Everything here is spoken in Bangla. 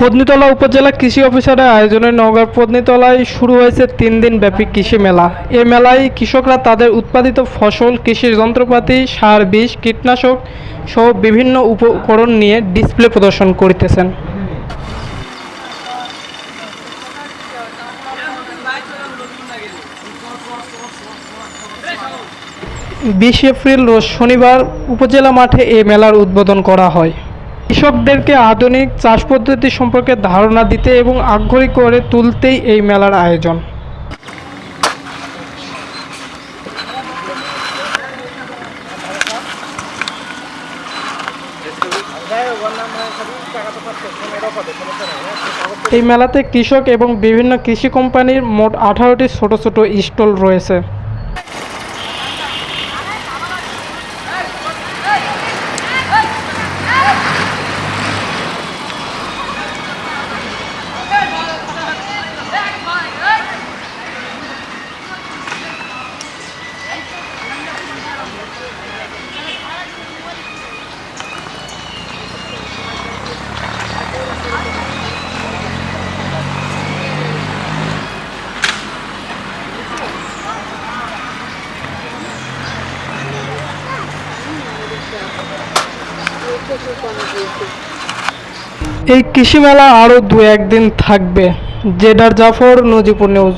পত্নীতলা উপজেলা কৃষি অফিসারের আয়োজনে নওগাঁর পত্নীতলায় শুরু হয়েছে তিন দিন ব্যাপী কৃষি মেলা। এ মেলায় কৃষকরা তাদের উৎপাদিত ফসল, কৃষির যন্ত্রপাতি, সার বীজ কীটনাশক সহ বিভিন্ন উপকরণ নিয়ে ডিসপ্লে প্রদর্শন করিতেছেন। বিশ এপ্রিল রোজ শনিবার উপজেলা মাঠে এই মেলার উদ্বোধন করা হয়। কৃষকদেরকে আধুনিক চাষ পদ্ধতি সম্পর্কে ধারণা দিতে এবং আগ্রহী করে তুলতেই এই মেলার আয়োজন। এই মেলাতে কৃষক এবং বিভিন্ন কৃষি কোম্পানির মোট আঠারোটি ছোট ছোট স্টল রয়েছে। এই কৃষি মেলা আরও দু একদিন থাকবে জেডার জাফর নজিপুর নিউজ।